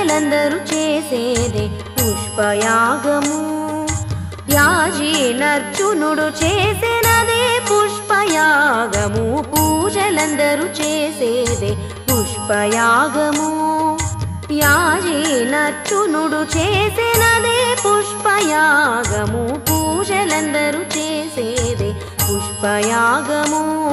చేసేదే పుష్పయాగము. యాజీ నర్చునుడు చేసినదే పుష్పయాగము. పూజలందరూ చేసేదే పుష్పయాగము. యాజీ నర్చునుడు చేసినదే పుష్పయాగము. పూజలందరూ చేసేదే పుష్పయాగము.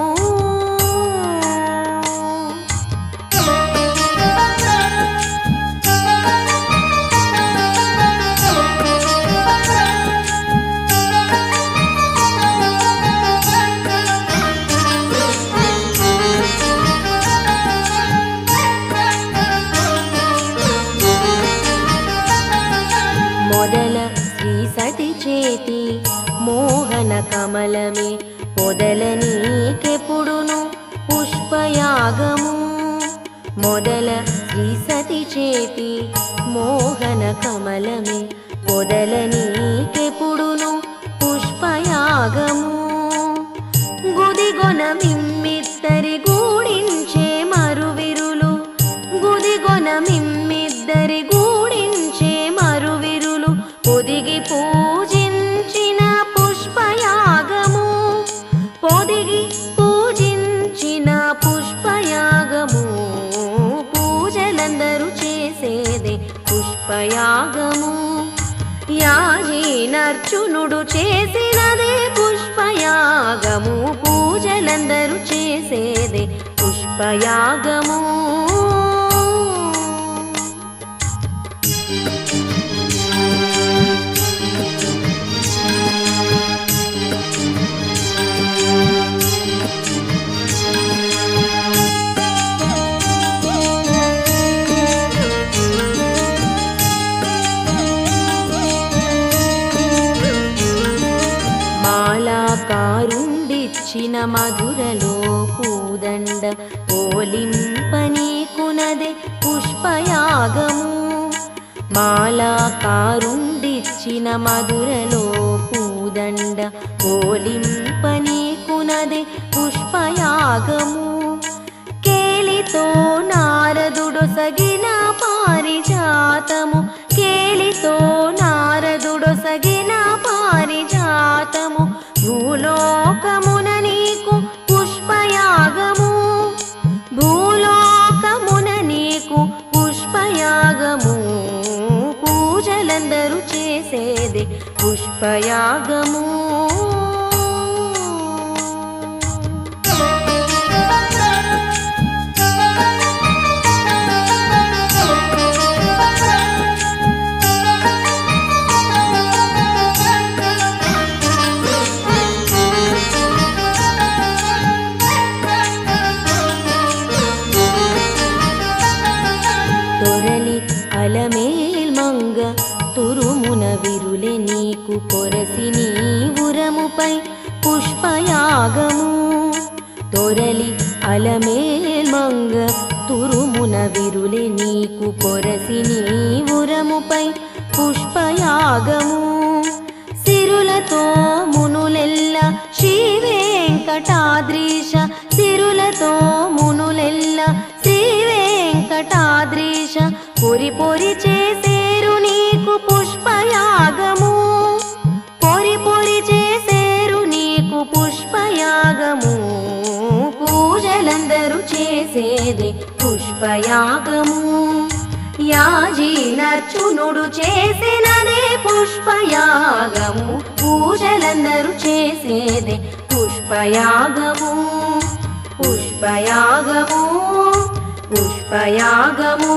సతి మోహన కమలమే పొదల నీకెప్పుడును పుష్పయాగము. మొదల శ్రీ సతి చేతి మోహన కమలమే పొదల నీకెప్పుడును పుష్పయాగము గుదిగొన మిమ్మిత్తరి గూడించే మరువిరులు. గుదిగొన మిమ్మిద్దరి దిగి పూజించిన పుష్పయాగము. పూజలందరూ చేసేదే పుష్పయాగము. యాజీనర్చునుడు చేసినదే పుష్పయాగము. పూజలందరూ చేసేదే పుష్పయాగము. ఇచ్చిన మధురలో పూదండ ఓలింపనీకునదే పుష్పయాగము. మాలాకారుండిచ్చిన మధురలో పూదండ ఓలింపనీకునదే పుష్పయాగము. కేలితో నారదుడొసగిన పారిజాతము. కేలితో నారదుడొసగిన పారిజాతము. భూలోకము పూజలందరూ చేసేది పుష్పయాగము. తొరలి అలమేల్ మంగ తురుమున విరులె నీకు పొరసి నీవురముపై పుష్పయాగము. తొరలి అలమేల్మంగ తురుమున విరులె నీకు పొరసి నీవురముపై పుష్పయాగము. చేసేది పుష్పయాగము. యాజీ నర్చునుడు చేసినదే పుష్పయాగము. పూజలందరూ చేసేదే పుష్పయాగము. పుష్పయాగము పుష్పయాగము.